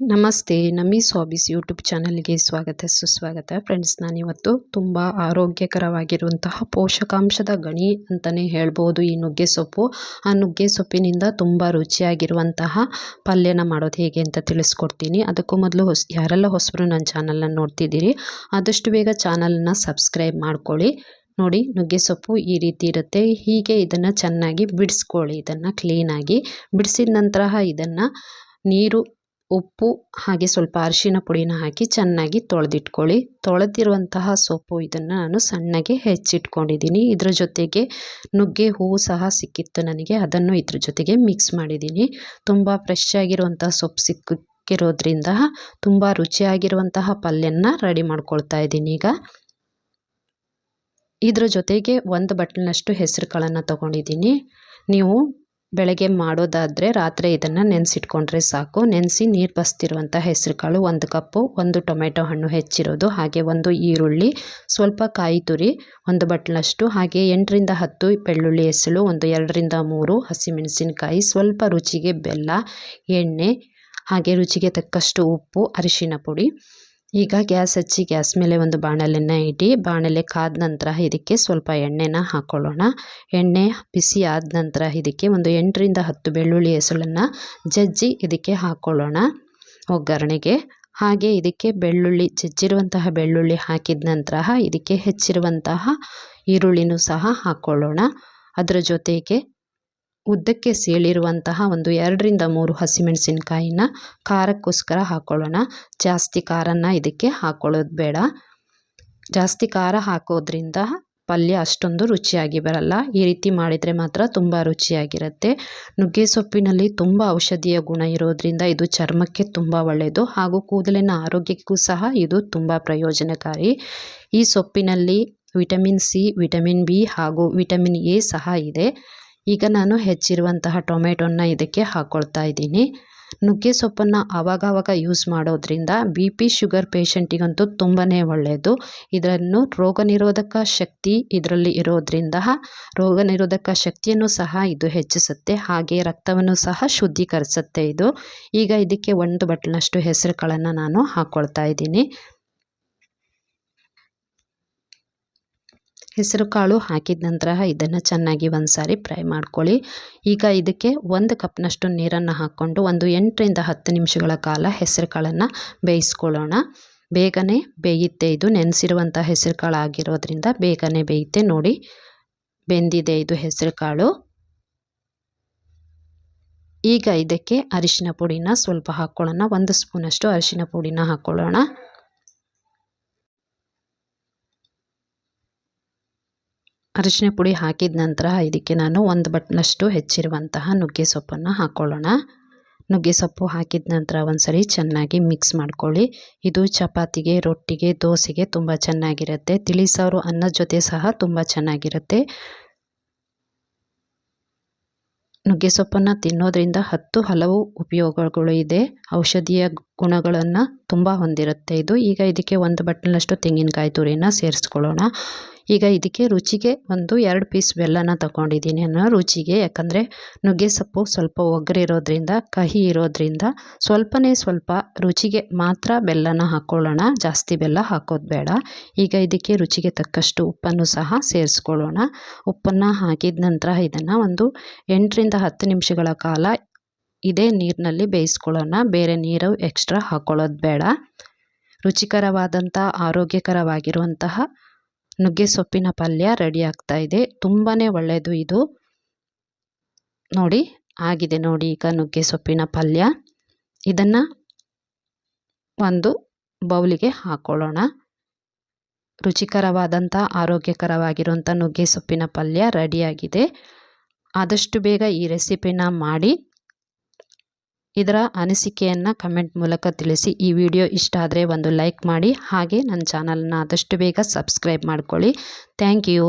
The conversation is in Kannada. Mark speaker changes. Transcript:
Speaker 1: ನಮಸ್ತೆ, ನಮಿ ಸ್ವಾಬೀಸ್ ಯೂಟ್ಯೂಬ್ ಚಾನಲ್ಗೆ ಸ್ವಾಗತ, ಸುಸ್ವಾಗತ. ಫ್ರೆಂಡ್ಸ್, ನಾನಿವತ್ತು ತುಂಬ ಆರೋಗ್ಯಕರವಾಗಿರುವಂತಹ ಪೋಷಕಾಂಶದ ಗಣಿ ಅಂತಲೇ ಹೇಳ್ಬೋದು. ಈ ನುಗ್ಗೆ ಸೊಪ್ಪು ಆ ನುಗ್ಗೆ ಸೊಪ್ಪಿನಿಂದ ತುಂಬ ರುಚಿಯಾಗಿರುವಂತಹ ಪಲ್ಯನ ಮಾಡೋದು ಹೇಗೆ ಅಂತ ತಿಳಿಸ್ಕೊಡ್ತೀನಿ. ಅದಕ್ಕೂ ಮೊದಲು ಹೊಸ, ಯಾರೆಲ್ಲ ಹೊಸಬರು ನನ್ನ ಚಾನಲನ್ನು ನೋಡ್ತಿದ್ದೀರಿ, ಆದಷ್ಟು ಬೇಗ ಚಾನಲ್ನ ಸಬ್ಸ್ಕ್ರೈಬ್ ಮಾಡ್ಕೊಳ್ಳಿ. ನೋಡಿ ನುಗ್ಗೆ ಸೊಪ್ಪು ಈ ರೀತಿ ಇರುತ್ತೆ. ಹೀಗೆ ಇದನ್ನು ಚೆನ್ನಾಗಿ ಬಿಡಿಸ್ಕೊಳ್ಳಿ. ಇದನ್ನು ಕ್ಲೀನಾಗಿ ಬಿಡಿಸಿದ ನಂತರ ಇದನ್ನು ನೀರು ಉಪ್ಪು ಹಾಗೆ ಸ್ವಲ್ಪ ಅರಿಶಿನ ಪುಡಿನ ಹಾಕಿ ಚೆನ್ನಾಗಿ ತೊಳೆದಿಟ್ಕೊಳ್ಳಿ. ತೊಳೆದಿರುವಂತಹ ಸೊಪ್ಪು ಇದನ್ನು ನಾನು ಸಣ್ಣಗೆ ಹೆಚ್ಚಿಟ್ಕೊಂಡಿದ್ದೀನಿ. ಇದರ ಜೊತೆಗೆ ನುಗ್ಗೆ ಹೂವು ಸಹ ಸಿಕ್ಕಿತ್ತು ನನಗೆ, ಅದನ್ನು ಇದ್ರ ಜೊತೆಗೆ ಮಿಕ್ಸ್ ಮಾಡಿದ್ದೀನಿ. ತುಂಬ ಫ್ರೆಶ್ ಆಗಿರುವಂತಹ ಸೊಪ್ಪು ಸಿಕ್ಕಿರೋದ್ರಿಂದ ತುಂಬ ರುಚಿಯಾಗಿರುವಂತಹ ಪಲ್ಯನ ರೆಡಿ ಮಾಡ್ಕೊಳ್ತಾ ಇದ್ದೀನಿ ಈಗ. ಇದರ ಜೊತೆಗೆ ಒಂದು ಬಟ್ಟಲಿನಷ್ಟು ಹೆಸರುಗಳನ್ನು ತಗೊಂಡಿದ್ದೀನಿ ತೊಗೊಂಡಿದ್ದೀನಿ. ನೀವು ಬೆಳಗ್ಗೆ ಮಾಡೋದಾದರೆ ರಾತ್ರಿ ಇದನ್ನು ನೆನೆಸಿಟ್ಕೊಂಡ್ರೆ ಸಾಕು. ನೆನೆಸಿ ನೀರು ಬಸ್ತಿರುವಂಥ ಹೆಸರುಕಾಳು ಒಂದು ಕಪ್ಪು, ಒಂದು ಟೊಮೆಟೊ ಹಣ್ಣು ಹೆಚ್ಚಿರೋದು, ಹಾಗೆ ಒಂದು ಈರುಳ್ಳಿ, ಸ್ವಲ್ಪ ಕಾಯಿ ತುರಿ, ಒಂದು ಬಟ್ಲಷ್ಟು, ಹಾಗೆ ಎಂಟರಿಂದ ಹತ್ತು ಬೆಳ್ಳುಳ್ಳಿ ಹೆಸಳು, ಒಂದು ಎರಡರಿಂದ ಮೂರು ಹಸಿಮೆಣಸಿನಕಾಯಿ, ಸ್ವಲ್ಪ ರುಚಿಗೆ ಬೆಲ್ಲ, ಎಣ್ಣೆ, ಹಾಗೆ ರುಚಿಗೆ ತಕ್ಕಷ್ಟು ಉಪ್ಪು, ಅರಿಶಿನ ಪುಡಿ. ಈಗ ಗ್ಯಾಸ್ ಹಚ್ಚಿ ಗ್ಯಾಸ್ ಮೇಲೆ ಒಂದು ಬಾಣಲೆನ ಇಡಿ, ಬಾಣಲೆ ಕಾದ ನಂತರ ಇದಕ್ಕೆ ಸ್ವಲ್ಪ ಎಣ್ಣೆನ ಹಾಕ್ಕೊಳ್ಳೋಣ ಎಣ್ಣೆ ಬಿಸಿ ಆದ ನಂತರ ಇದಕ್ಕೆ ಒಂದು ಎಂಟರಿಂದ ಹತ್ತು ಬೆಳ್ಳುಳ್ಳಿ ಹೆಸಳನ್ನು ಜಜ್ಜಿ ಇದಕ್ಕೆ ಹಾಕ್ಕೊಳ್ಳೋಣ ಒಗ್ಗರಣೆಗೆ ಹಾಗೆ ಇದಕ್ಕೆ ಬೆಳ್ಳುಳ್ಳಿ, ಜಜ್ಜಿರುವಂತಹ ಬೆಳ್ಳುಳ್ಳಿ ಹಾಕಿದ ನಂತರ ಇದಕ್ಕೆ ಹೆಚ್ಚಿರುವಂತಹ ಈರುಳ್ಳಿನೂ ಸಹ ಹಾಕ್ಕೊಳ್ಳೋಣ ಅದರ ಜೊತೆಗೆ ಉದ್ದಕ್ಕೆ ಸೀಳಿರುವಂತಹ ಒಂದು ಎರಡರಿಂದ ಮೂರು ಹಸಿಮೆಣಸಿನಕಾಯಿನ ಖಾರಕ್ಕೋಸ್ಕರ ಹಾಕ್ಕೊಳ್ಳೋಣ ಜಾಸ್ತಿ ಖಾರನ ಇದಕ್ಕೆ ಹಾಕ್ಕೊಳ್ಳೋದು ಬೇಡ. ಜಾಸ್ತಿ ಖಾರ ಹಾಕೋದ್ರಿಂದ ಪಲ್ಯ ಅಷ್ಟೊಂದು ರುಚಿಯಾಗಿ ಬರಲ್ಲ. ಈ ರೀತಿ ಮಾಡಿದರೆ ಮಾತ್ರ ತುಂಬ ರುಚಿಯಾಗಿರುತ್ತೆ. ನುಗ್ಗೆ ಸೊಪ್ಪಿನಲ್ಲಿ ತುಂಬ ಔಷಧೀಯ ಗುಣ ಇರೋದ್ರಿಂದ ಇದು ಚರ್ಮಕ್ಕೆ ತುಂಬ ಒಳ್ಳೆಯದು ಹಾಗೂ ಕೂದಲಿನ ಆರೋಗ್ಯಕ್ಕೂ ಸಹ ಇದು ತುಂಬ ಪ್ರಯೋಜನಕಾರಿ. ಈ ಸೊಪ್ಪಿನಲ್ಲಿ ವಿಟಮಿನ್ ಸಿ, ವಿಟಮಿನ್ ಬಿ ಹಾಗೂ ವಿಟಮಿನ್ ಎ ಸಹ ಇದೆ. ಈಗ ನಾನು ಹೆಚ್ಚಿರುವಂತಹ ಟೊಮೆಟೊನ ಇದಕ್ಕೆ ಹಾಕ್ಕೊಳ್ತಾ ಇದ್ದೀನಿ. ನುಗ್ಗೆ ಸೊಪ್ಪನ್ನು ಆವಾಗವಾಗ ಯೂಸ್ ಮಾಡೋದ್ರಿಂದ ಬಿ ಪಿ ಶುಗರ್ ಪೇಷಂಟಿಗಂತೂ ತುಂಬಾ ಒಳ್ಳೆಯದು ಇದನ್ನು ರೋಗ ನಿರೋಧಕ ಶಕ್ತಿ ಇದರಲ್ಲಿ ಇರೋದ್ರಿಂದ ರೋಗ ನಿರೋಧಕ ಶಕ್ತಿಯನ್ನು ಸಹ ಇದು ಹೆಚ್ಚಿಸುತ್ತೆ. ಹಾಗೆ ರಕ್ತವನ್ನು ಸಹ ಶುದ್ಧೀಕರಿಸುತ್ತೆ ಇದು. ಈಗ ಇದಕ್ಕೆ ಒಂದು ಬಟ್ಲಿನಷ್ಟು ಹೆಸರುಗಳನ್ನು ನಾನು ಹಾಕ್ಕೊಳ್ತಾ ಇದ್ದೀನಿ. ಹೆಸರು ಕಾಳು ಹಾಕಿದ ನಂತರ ಇದನ್ನು ಚೆನ್ನಾಗಿ ಒಂದು ಸಾರಿ ಫ್ರೈ ಮಾಡ್ಕೊಳ್ಳಿ. ಈಗ ಇದಕ್ಕೆ ಒಂದು ಕಪ್ನಷ್ಟು ನೀರನ್ನು ಹಾಕ್ಕೊಂಡು ಒಂದು ಎಂಟರಿಂದ ಹತ್ತು ನಿಮಿಷಗಳ ಕಾಲ ಹೆಸರು ಕಾಳನ್ನು ಬೇಯಿಸ್ಕೊಳ್ಳೋಣ. ಬೇಗನೆ ಬೇಯುತ್ತೆ, ಇದು ನೆನೆಸಿರುವಂಥ ಹೆಸರು ಕಾಳು ಆಗಿರೋದ್ರಿಂದ ಬೇಗನೆ ಬೇಯುತ್ತೆ. ನೋಡಿ, ಬೆಂದಿದೆ ಇದು ಹೆಸರು ಕಾಳು. ಈಗ ಇದಕ್ಕೆ ಅರಿಶಿನ ಪುಡಿನ ಸ್ವಲ್ಪ ಹಾಕ್ಕೊಳ್ಳೋಣ. ಒಂದು ಸ್ಪೂನಷ್ಟು ಅರಿಶಿನ ಪುಡಿನ ಹಾಕ್ಕೊಳ್ಳೋಣ. ಅರಿಶಿನ ಪುಡಿ ಹಾಕಿದ ನಂತರ ಇದಕ್ಕೆ ನಾನು ಒಂದು ಬಟ್ನಷ್ಟು ಹೆಚ್ಚಿರುವಂತಹ ನುಗ್ಗೆ ಸೊಪ್ಪನ್ನು ಹಾಕ್ಕೊಳ್ಳೋಣ ನುಗ್ಗೆ ಸೊಪ್ಪು ಹಾಕಿದ ನಂತರ ಒಂದ್ಸರಿ ಚೆನ್ನಾಗಿ ಮಿಕ್ಸ್ ಮಾಡ್ಕೊಳ್ಳಿ. ಇದು ಚಪಾತಿಗೆ, ರೊಟ್ಟಿಗೆ, ದೋಸೆಗೆ ತುಂಬ ಚೆನ್ನಾಗಿರುತ್ತೆ. ತಿಳಿಸಾರು ಅನ್ನದ ಜೊತೆ ಸಹ ತುಂಬ ಚೆನ್ನಾಗಿರುತ್ತೆ. ನುಗ್ಗೆ ಸೊಪ್ಪನ್ನು ತಿನ್ನೋದ್ರಿಂದ ಹತ್ತು ಹಲವು ಉಪಯೋಗಗಳು ಇದೆ. ಔಷಧೀಯ ಗುಣಗಳನ್ನು ತುಂಬ ಹೊಂದಿರುತ್ತೆ ಇದು. ಈಗ ಇದಕ್ಕೆ ಒಂದು ಬಟ್ಟಲಷ್ಟು ತೆಂಗಿನಕಾಯಿ ತುರಿನ ಸೇರಿಸ್ಕೊಳ್ಳೋಣ. ಈಗ ಇದಕ್ಕೆ ರುಚಿಗೆ ಒಂದು ಎರಡು ಪೀಸ್ ಬೆಲ್ಲನ ತಗೊಂಡಿದ್ದೀನಿ ನಾನು ರುಚಿಗೆ. ಯಾಕಂದರೆ ನುಗ್ಗೆ ಸೊಪ್ಪು ಸ್ವಲ್ಪ ಒಗ್ಗರಿರೋದ್ರಿಂದ ಕಹಿ ಇರೋದ್ರಿಂದ ಸ್ವಲ್ಪನೇ ಸ್ವಲ್ಪ ರುಚಿಗೆ ಮಾತ್ರ ಬೆಲ್ಲನ ಹಾಕ್ಕೊಳ್ಳೋಣ ಜಾಸ್ತಿ ಬೆಲ್ಲ ಹಾಕೋದು ಬೇಡ. ಈಗ ಇದಕ್ಕೆ ರುಚಿಗೆ ತಕ್ಕಷ್ಟು ಉಪ್ಪನ್ನು ಸಹ ಸೇರಿಸ್ಕೊಳ್ಳೋಣ. ಉಪ್ಪನ್ನು ಹಾಕಿದ ನಂತರ ಇದನ್ನು ಒಂದು ಎಂಟರಿಂದ ಹತ್ತು ನಿಮಿಷಗಳ ಕಾಲ ಇದೇ ನೀರಿನಲ್ಲಿ ಬೇಯಿಸ್ಕೊಳ್ಳೋಣ. ಬೇರೆ ನೀರು ಎಕ್ಸ್ಟ್ರಾ ಹಾಕ್ಕೊಳ್ಳೋದು ಬೇಡ. ರುಚಿಕರವಾದಂಥ, ಆರೋಗ್ಯಕರವಾಗಿರುವಂತಹ ನುಗ್ಗೆ ಸೊಪ್ಪಿನ ಪಲ್ಯ ರೆಡಿ ಆಗ್ತಾ ಇದೆ. ತುಂಬಾ ಒಳ್ಳೆಯದು ಇದು. ನೋಡಿ, ಆಗಿದೆ ನೋಡಿ ಈಗ ನುಗ್ಗೆ ಸೊಪ್ಪಿನ ಪಲ್ಯ. ಇದನ್ನು ಒಂದು ಬೌಲಿಗೆ ಹಾಕ್ಕೊಳ್ಳೋಣ ರುಚಿಕರವಾದಂಥ ಆರೋಗ್ಯಕರವಾಗಿರುವಂಥ ನುಗ್ಗೆ ಸೊಪ್ಪಿನ ಪಲ್ಯ ರೆಡಿಯಾಗಿದೆ ಆದಷ್ಟು ಬೇಗ ಈ ರೆಸಿಪಿನ ಮಾಡಿ ಇದರ ಅನಿಸಿಕೆಯನ್ನು ಕಮೆಂಟ್ ಮೂಲಕ ತಿಳಿಸಿ. ಈ ವಿಡಿಯೋ ಇಷ್ಟ ಆದರೆ ಒಂದು ಲೈಕ್ ಮಾಡಿ, ಹಾಗೆ ನನ್ನ ಚಾನಲನ್ನು ಆದಷ್ಟು ಬೇಗ ಸಬ್ಸ್ಕ್ರೈಬ್ ಮಾಡ್ಕೊಳ್ಳಿ. Thank you.